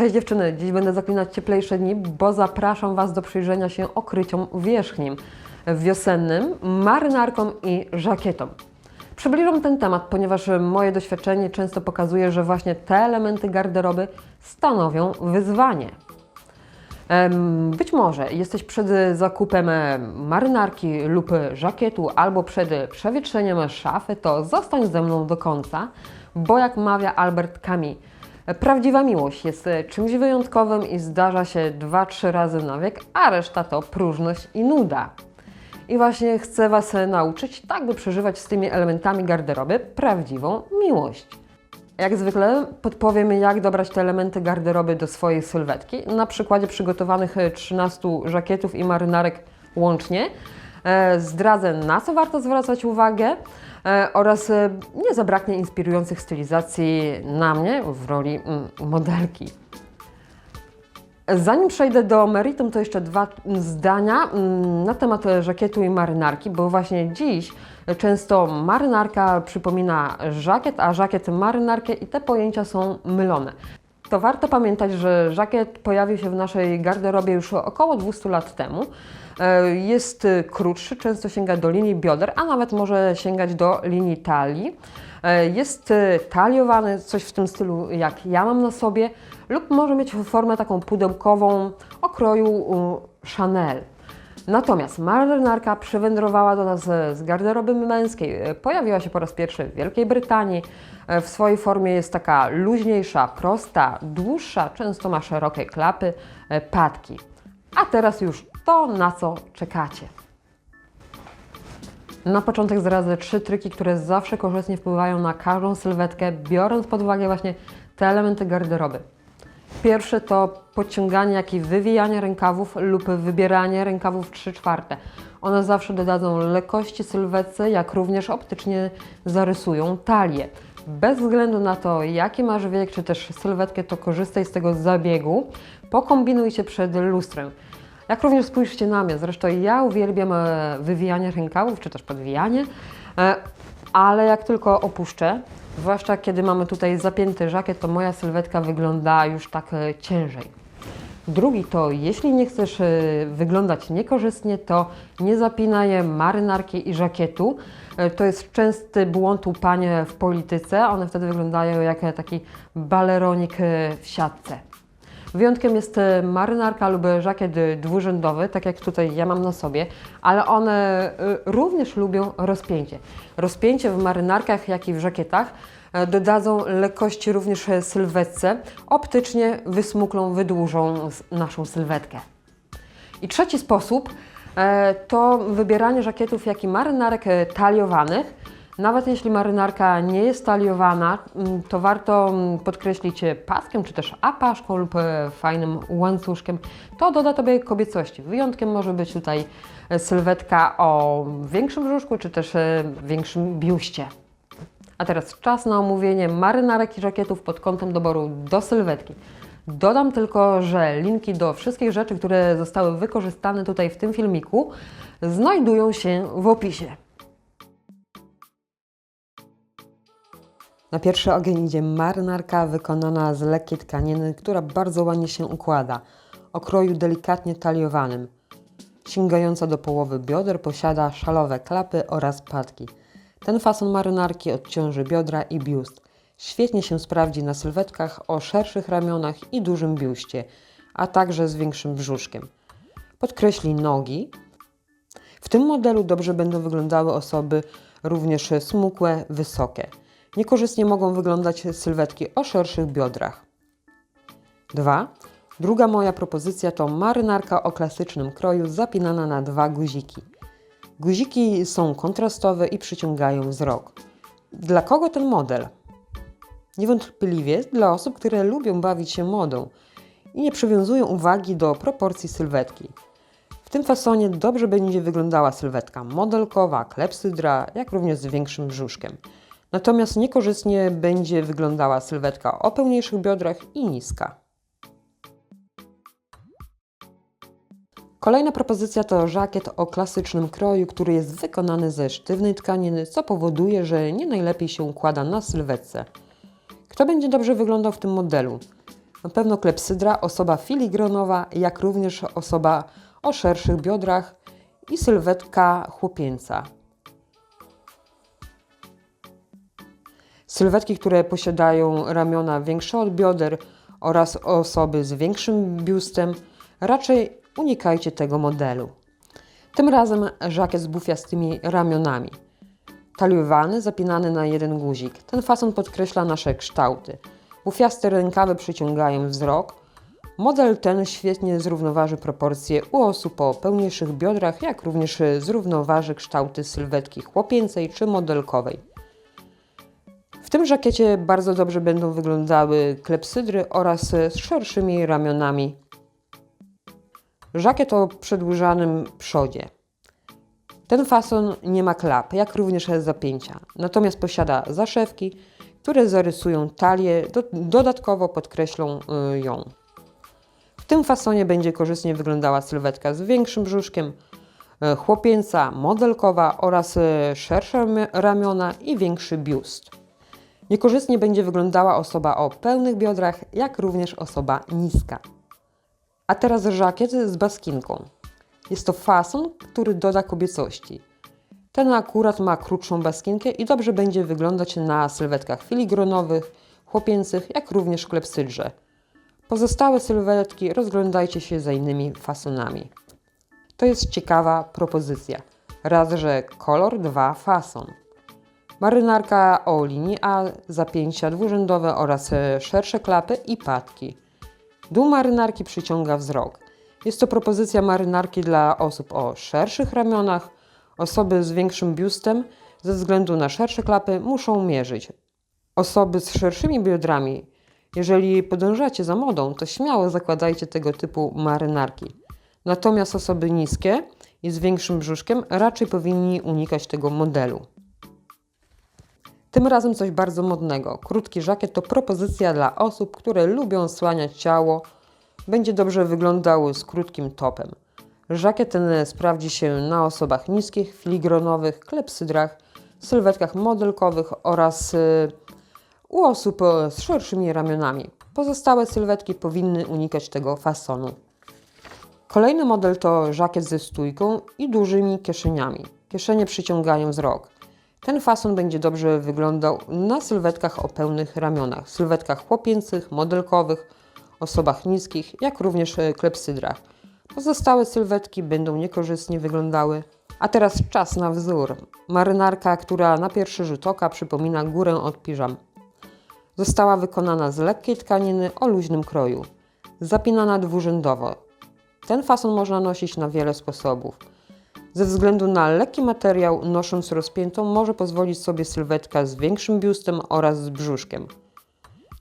Cześć dziewczyny, dziś będę zaklinać cieplejsze dni, bo zapraszam Was do przyjrzenia się okryciom wierzchnim wiosennym, marynarkom i żakietom. Przybliżam ten temat, ponieważ moje doświadczenie często pokazuje, że właśnie te elementy garderoby stanowią wyzwanie. Być może jesteś przed zakupem em, marynarki lub żakietu albo przed przewietrzeniem szafy, to zostań ze mną do końca, bo jak mawia Albert Camus, prawdziwa miłość jest e, czymś wyjątkowym i zdarza się 2-3 razy na wiek, a reszta to próżność i nuda. I właśnie chcę Was e, nauczyć, tak by przeżywać z tymi elementami garderoby prawdziwą miłość. Jak zwykle podpowiem, jak dobrać te elementy garderoby do swojej sylwetki. Na przykładzie przygotowanych e, 13 żakietów i marynarek łącznie. E, Zdradzę, na co warto zwracać uwagę e, oraz e, nie zabraknie inspirujących stylizacji na mnie w roli mm, modelki. Zanim przejdę do meritum, to jeszcze dwa zdania mm, na temat e, żakietu i marynarki, bo właśnie dziś często marynarka przypomina żakiet, a żakiet marynarkę i te pojęcia są mylone. To warto pamiętać, że żakiet pojawił się w naszej garderobie już około 200 lat temu. E, Jest e, krótszy, często sięga do linii bioder, a nawet może sięgać do linii talii. E, Jest e, taliowany, coś w tym stylu jak ja mam na sobie, lub może mieć formę taką pudełkową o kroju Chanel. Natomiast marynarka przywędrowała do nas e, z garderoby męskiej. E, Pojawiła się po raz pierwszy w Wielkiej Brytanii. E, W swojej formie jest taka luźniejsza, prosta, dłuższa, często ma szerokie klapy, patki. A teraz już to, na co czekacie. Na początek zdradzę trzy triki, które zawsze korzystnie wpływają na każdą sylwetkę, biorąc pod uwagę właśnie te elementy garderoby. Pierwsze to podciąganie, jak i wywijanie rękawów lub wybieranie rękawów 3 czwarte. One zawsze dodadzą lekkości sylwetce, jak również optycznie zarysują talię. Bez względu na to, jaki masz wiek, czy też sylwetkę, to korzystaj z tego zabiegu. Pokombinuj się przed lustrem. Jak również spójrzcie na mnie. Zresztą ja uwielbiam e, wywijanie rękawów, czy też podwijanie, e, ale jak tylko opuszczę, zwłaszcza kiedy mamy tutaj zapięty żakiet, to moja sylwetka wygląda już tak e, ciężej. Drugi to, jeśli nie chcesz e, wyglądać niekorzystnie, to nie zapinaj marynarki i żakietu. E, To jest częsty błąd u pań w polityce. One wtedy wyglądają jak taki baleronik w siatce. Wyjątkiem jest e, marynarka lub żakiet dwurzędowy, tak jak tutaj ja mam na sobie, ale one e, również lubią rozpięcie. Rozpięcie w marynarkach, jak i w żakietach e, dodadzą lekkości również sylwetce, optycznie wysmuklą, wydłużą naszą sylwetkę. I trzeci sposób to wybieranie żakietów, jak i marynarek taliowanych. Nawet jeśli marynarka nie jest taliowana, mm, to warto mm, podkreślić e, paskiem, czy też apaszką lub e, fajnym łańcuszkiem. To doda Tobie kobiecości. Wyjątkiem może być tutaj e, sylwetka o większym brzuszku, czy też większym biuście. A teraz czas na omówienie marynarek i żakietów pod kątem doboru do sylwetki. Dodam tylko, że linki do wszystkich rzeczy, które zostały wykorzystane tutaj w tym filmiku, znajdują się w opisie. Na pierwszy ogień idzie marynarka wykonana z lekkiej tkaniny, która bardzo ładnie się układa, o kroju delikatnie taliowanym. Sięgająca do połowy bioder posiada szalowe klapy oraz patki. Ten fason marynarki odciąży biodra i biust. Świetnie się sprawdzi na sylwetkach o szerszych ramionach i dużym biuście, a także z większym brzuszkiem. Podkreśli nogi. W tym modelu dobrze będą wyglądały osoby również smukłe, wysokie. Niekorzystnie mogą wyglądać sylwetki o szerszych biodrach. 2. Druga moja propozycja to marynarka o klasycznym kroju zapinana na dwa guziki. Guziki są kontrastowe i przyciągają wzrok. Dla kogo ten model? Niewątpliwie dla osób, które lubią bawić się modą i nie przywiązują uwagi do proporcji sylwetki. W tym fasonie dobrze będzie wyglądała sylwetka modelkowa, klepsydra, jak również z większym brzuszkiem. Natomiast niekorzystnie będzie wyglądała sylwetka o pełniejszych biodrach i niska. Kolejna propozycja to żakiet o klasycznym kroju, który jest wykonany ze sztywnej tkaniny, co powoduje, że nie najlepiej się układa na sylwetce. Kto będzie dobrze wyglądał w tym modelu? Na pewno klepsydra, osoba filigronowa, jak również osoba o szerszych biodrach i sylwetka chłopięca. Sylwetki, które posiadają ramiona większe od bioder oraz osoby z większym biustem, raczej unikajcie tego modelu. Tym razem żakiet z bufiastymi ramionami. Taliowany, zapinany na jeden guzik. Ten fason podkreśla nasze kształty. Bufiaste rękawy przyciągają wzrok. Model ten świetnie zrównoważy proporcje u osób o pełniejszych biodrach, jak również zrównoważy kształty sylwetki chłopięcej czy modelkowej. W tym żakiecie bardzo dobrze będą wyglądały klepsydry oraz z szerszymi ramionami. Żakiet o przedłużanym przodzie. Ten fason nie ma klap, jak również zapięcia, natomiast posiada zaszewki, które zarysują talię, do, dodatkowo podkreślą y, ją. W tym fasonie będzie korzystnie wyglądała sylwetka z większym brzuszkiem, y, chłopięca, modelkowa oraz y, szersze ramiona i większy biust. Niekorzystnie będzie wyglądała osoba o pełnych biodrach, jak również osoba niska. A teraz żakiet z baskinką. Jest to fason, który doda kobiecości. Ten akurat ma krótszą baskinkę i dobrze będzie wyglądać na sylwetkach filigronowych, chłopięcych, jak również klepsydrze. Pozostałe sylwetki rozglądajcie się za innymi fasonami. To jest ciekawa propozycja. Raz, że kolor, dwa fason. Marynarka o linii A, zapięcia dwurzędowe oraz e, szersze klapy i patki. Dół marynarki przyciąga wzrok. Jest to propozycja marynarki dla osób o szerszych ramionach. Osoby z większym biustem ze względu na szersze klapy muszą mierzyć. Osoby z szerszymi biodrami, jeżeli podążacie za modą, to śmiało zakładajcie tego typu marynarki. Natomiast osoby niskie i z większym brzuszkiem raczej powinni unikać tego modelu. Tym razem coś bardzo modnego. Krótki żakiet to propozycja dla osób, które lubią słaniać ciało. Będzie dobrze wyglądał z krótkim topem. Żakiet ten sprawdzi się na osobach niskich, filigronowych, klepsydrach, sylwetkach modelkowych oraz y, u osób y, z szerszymi ramionami. Pozostałe sylwetki powinny unikać tego fasonu. Kolejny model to żakiet ze stójką i dużymi kieszeniami. Kieszenie przyciągają wzrok. Ten fason będzie dobrze wyglądał na sylwetkach o pełnych ramionach, sylwetkach chłopięcych, modelkowych, osobach niskich, jak również e, klepsydrach. Pozostałe sylwetki będą niekorzystnie wyglądały. A teraz czas na wzór. Marynarka, która na pierwszy rzut oka przypomina górę od piżam. Została wykonana z lekkiej tkaniny o luźnym kroju. Zapinana dwurzędowo. Ten fason można nosić na wiele sposobów. Ze względu na lekki materiał, nosząc rozpiętą, może pozwolić sobie sylwetka z większym biustem oraz z brzuszkiem.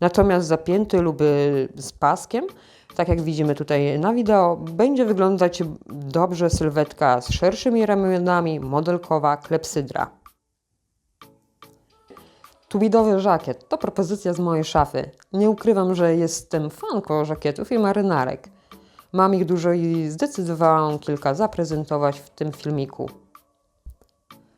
Natomiast zapięty lub y, z paskiem, tak jak widzimy tutaj na wideo, będzie wyglądać dobrze sylwetka z szerszymi ramionami, modelkowa, klepsydra. Tubidowy żakiet to propozycja z mojej szafy. Nie ukrywam, że jestem fanką żakietów i marynarek. Mam ich dużo i zdecydowałam kilka zaprezentować w tym filmiku.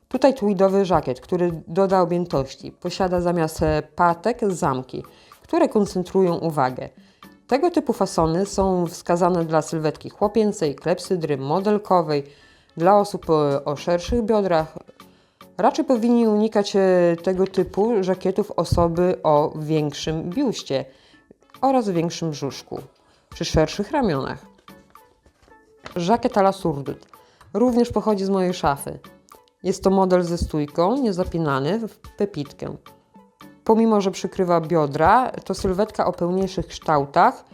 Tutaj tweedowy żakiet, który doda objętości. Posiada zamiast patek zamki, które koncentrują uwagę. Tego typu fasony są wskazane dla sylwetki chłopięcej, klepsydry, modelkowej, dla osób o, szerszych biodrach. Raczej powinni unikać tego typu żakietów osoby o większym biuście oraz większym brzuszku przy szerszych ramionach. Żakiet à la surdut również pochodzi z mojej szafy. Jest to model ze stójką, niezapinany w pepitkę. Pomimo, że przykrywa biodra, to sylwetka o pełniejszych kształtach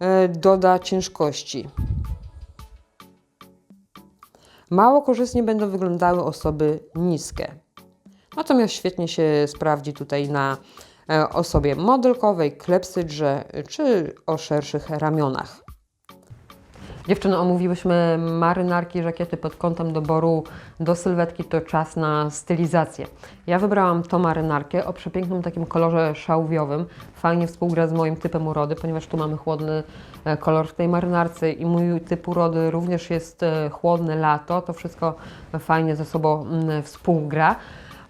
e, doda ciężkości. Mało korzystnie będą wyglądały osoby niskie. Natomiast świetnie się sprawdzi tutaj na E, osobie modelkowej, klepsydrze czy o szerszych ramionach. Dziewczyny, omówiłyśmy marynarki, żakiety pod kątem doboru do sylwetki, to czas na stylizację. Ja wybrałam tą marynarkę o przepięknym takim kolorze szałwiowym. Fajnie współgra z moim typem urody, ponieważ tu mamy chłodny e, kolor w tej marynarce i mój typ urody również jest e, chłodny lato. To wszystko fajnie ze sobą współgra.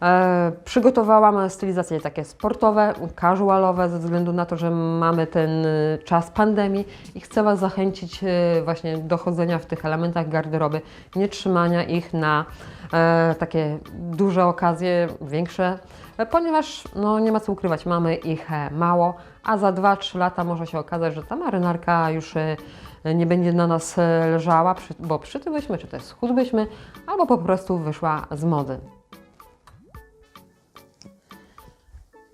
E, przygotowałam stylizacje takie sportowe, casualowe, ze względu na to, że mamy ten y, czas pandemii i chcę Was zachęcić y, właśnie do chodzenia w tych elementach garderoby, nie trzymania ich na e, takie duże okazje, większe, e, ponieważ no, nie ma co ukrywać, mamy ich mało, a za 2-3 lata może się okazać, że ta marynarka już nie będzie na nas leżała, bo przytyłyśmy, czy też schudłyśmy, albo po prostu wyszła z mody.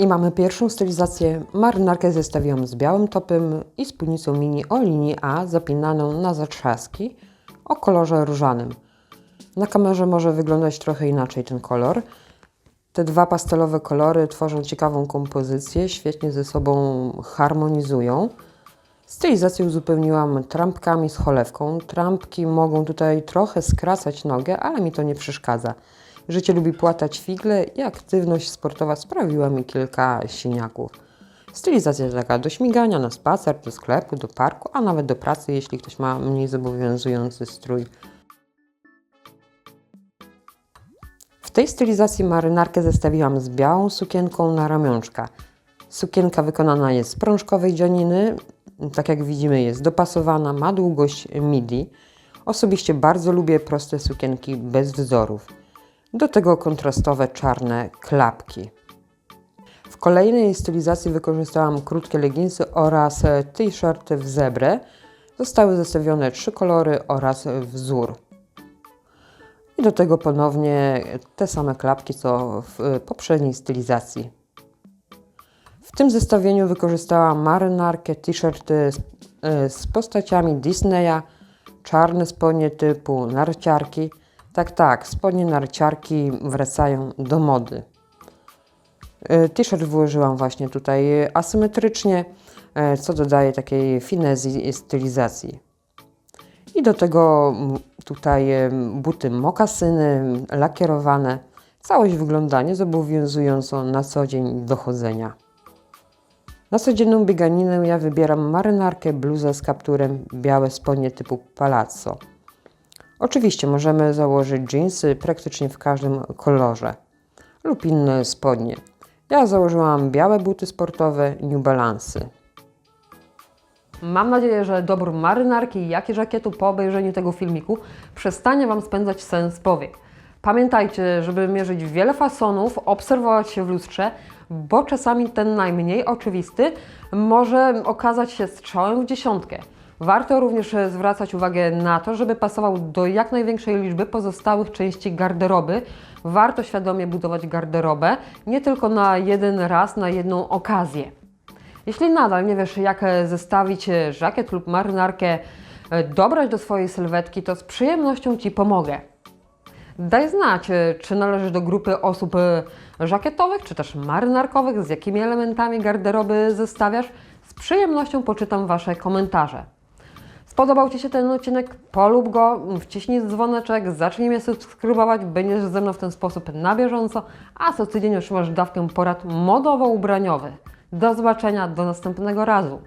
I mamy pierwszą stylizację. Marynarkę zestawiłam z białym topem i spódnicą mini o linii A zapinaną na zatrzaski o kolorze różanym. Na kamerze może wyglądać trochę inaczej ten kolor. Te dwa pastelowe kolory tworzą ciekawą kompozycję, świetnie ze sobą harmonizują. Stylizację uzupełniłam trampkami z cholewką. Trampki mogą tutaj trochę skracać nogę, ale mi to nie przeszkadza. Życie lubi płatać figle i aktywność sportowa sprawiła mi kilka siniaków. Stylizacja taka do śmigania, na spacer, do sklepu, do parku, a nawet do pracy, jeśli ktoś ma mniej zobowiązujący strój. W tej stylizacji marynarkę zestawiłam z białą sukienką na ramionczka. Sukienka wykonana jest z prążkowej dzianiny, tak jak widzimy jest dopasowana, ma długość midi. Osobiście bardzo lubię proste sukienki bez wzorów. Do tego kontrastowe czarne klapki. W kolejnej stylizacji wykorzystałam krótkie leginsy oraz e, t-shirt w zebrę. Zostały zestawione trzy kolory oraz wzór. I do tego ponownie te same klapki co w e, poprzedniej stylizacji. W tym zestawieniu wykorzystałam marynarkę, t-shirty z, e, z postaciami Disneya, czarne spodnie typu narciarki. Tak, tak, spodnie narciarki wracają do mody. E, T-shirt włożyłam właśnie tutaj asymetrycznie, e, co dodaje takiej finezji i stylizacji. I do tego tutaj buty mokasyny lakierowane. Całość wygląda niezobowiązująco na co dzień do chodzenia. Na codzienną bieganinę ja wybieram marynarkę, bluzę z kapturem, białe spodnie typu palazzo. Oczywiście możemy założyć jeansy praktycznie w każdym kolorze lub inne spodnie. Ja założyłam białe buty sportowe New Balance'y. Mam nadzieję, że dobór marynarki, jak i żakietu po obejrzeniu tego filmiku przestanie Wam spędzać sens powiek. Pamiętajcie, żeby mierzyć wiele fasonów, obserwować się w lustrze, bo czasami ten najmniej oczywisty może okazać się strzałem w dziesiątkę. Warto również e, zwracać uwagę na to, żeby pasował do jak największej liczby pozostałych części garderoby. Warto świadomie budować garderobę, nie tylko na jeden raz, na jedną okazję. Jeśli nadal nie wiesz, jak e, zestawić e, żakiet lub marynarkę, dobrać do swojej sylwetki, to z przyjemnością Ci pomogę. Daj znać, czy należysz do grupy osób żakietowych, czy też marynarkowych, z jakimi elementami garderoby zestawiasz. Z przyjemnością poczytam Wasze komentarze. Spodobał Ci się ten odcinek? Polub go, wciśnij dzwoneczek, zacznij mnie subskrybować, będziesz ze mną w ten sposób na bieżąco, a co tydzień otrzymasz dawkę porad modowo-ubraniowych. Do zobaczenia, do następnego razu.